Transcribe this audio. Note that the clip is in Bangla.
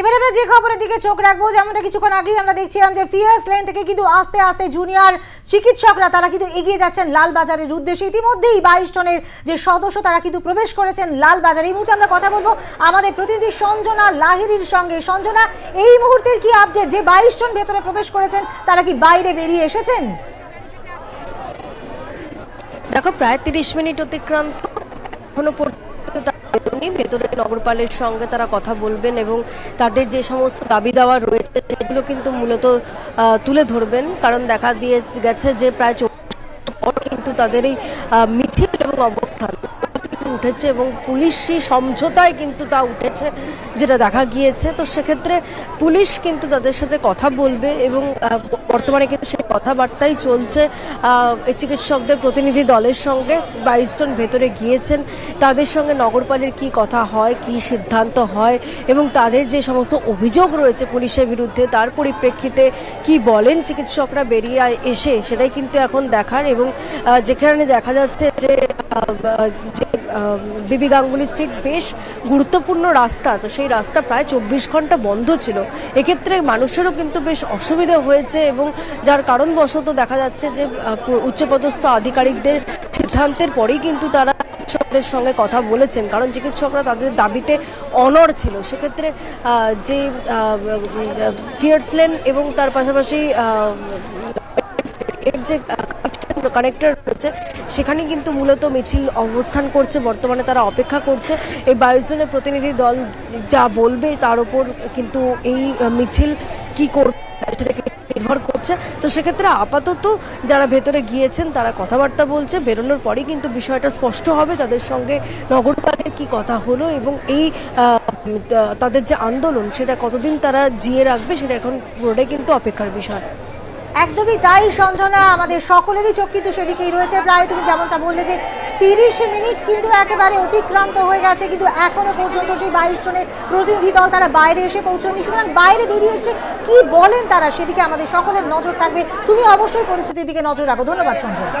এবার আমরা যে খবরের দিকে চোখ রাখব, যেমনটা কিছুক্ষণ আগেই আমরা দেখছিলাম যে ফিয়ার্স লেন থেকে কিন্তু আস্তে আস্তে জুনিয়র চিকিৎসকরা তারা কিন্তু এগিয়ে যাচ্ছেন লালবাজারের উদ্দেশ্যে। ইতিমধ্যেই বাইশ জনের যে সদস্য তারা কিন্তু প্রবেশ করেছেন লালবাজার। এই মুহূর্তে আমরা কথা বলব আমাদের প্রতিনিধি সঞ্জনা লাহিরির সঙ্গে। সঞ্জনা, এই মুহূর্তের কি আপডেট যে বাইশ জন ভেতরে প্রবেশ করেছেন, তারা কি বাইরে বেরিয়ে এসেছেন? দেখো, প্রায় তিরিশ মিনিট অতিক্রান্ত এখনও পর্যন্ত বেরোয়নি। ভেতরে নগরপালের সঙ্গে তারা কথা বলবেন এবং তাদের যে সমস্ত দাবি দাওয়া রয়েছে, সেগুলো কিন্তু মূলত তুলে ধরবেন কারণ দেখা দিয়ে গেছে যে প্রায় চব্বিশ পর কিন্তু তাদের এই মিছিল এবং অবস্থান উঠেছে এবং পুলিশি সমঝোতায় কিন্তু তা উঠেছে, যেটা দেখা গিয়েছে। তো সেক্ষেত্রে পুলিশ কিন্তু তাদের সাথে কথা বলবে এবং বর্তমানে কিন্তু সেই কথাবার্তাই চলছে। চিকিৎসকদের প্রতিনিধি দলের সঙ্গে বাইশ জন ভেতরে গিয়েছেন। তাদের সঙ্গে নগরপালের কি কথা হয়, কি সিদ্ধান্ত হয় এবং তাদের যে সমস্ত অভিযোগ রয়েছে পুলিশের বিরুদ্ধে, তার পরিপ্রেক্ষিতে কি বলেন চিকিৎসকরা বেরিয়ে এসে সেটাই কিন্তু এখন দেখার এবং যেখানে দেখা যাচ্ছে যে যে বিবি গাঙ্গুলি স্ট্রিট বেশ গুরুত্বপূর্ণ রাস্তা। তো সেই রাস্তা প্রায় চব্বিশ ঘণ্টা বন্ধ ছিল। এক্ষেত্রে মানুষেরও কিন্তু বেশ অসুবিধা হয়েছে এবং যার কারণবশত দেখা যাচ্ছে যে উচ্চপদস্থ আধিকারিকদের সিদ্ধান্তের পরেই কিন্তু তারা চিকিৎসকদের সঙ্গে কথা বলেছেন। কারণ চিকিৎসকরা তাদের দাবিতে অনর ছিল। সেক্ষেত্রে যে ফিয়ার্সলেন এবং তার পাশাপাশি এর যে কানেক্টর রয়েছে সেখানে কিন্তু মূলত মিছিল অবস্থান করছে, বর্তমানে তারা অপেক্ষা করছে। এই বাইশ জনের প্রতিনিধি দল যা বলবে তার উপর কিন্তু এই মিছিল কি করবে সেটাকে নির্ভর করছে। তো সেক্ষেত্রে আপাতত যারা ভেতরে গিয়েছেন, তারা কথাবার্তা বলছে। বেরোনোর পরেই কিন্তু বিষয়টা স্পষ্ট হবে তাদের সঙ্গে নগরপালের কি কথা হলো এবং এই তাদের যে আন্দোলন, সেটা কতদিন তারা জিয়ে রাখবে, সেটা এখন পুরোটাই কিন্তু অপেক্ষার বিষয়। একদমই তাই, সঞ্জনা, আমাদের সকলেরই চোখ কিন্তু সেদিকেই রয়েছে। প্রায় তুমি যেমনটা বললে যে তিরিশ মিনিট কিন্তু একেবারে অতিক্রান্ত হয়ে গেছে, কিন্তু এখনও পর্যন্ত সেই বাইশ জনের প্রতিনিধি দল তারা বাইরে এসে পৌঁছয়নি। সুতরাং বাইরে বেরিয়ে এসে কি বলেন তারা? সেদিকে আমাদের সকলের নজর থাকবে। তুমি অবশ্যই পরিস্থিতির দিকে নজর রাখো। ধন্যবাদ, সঞ্জনা।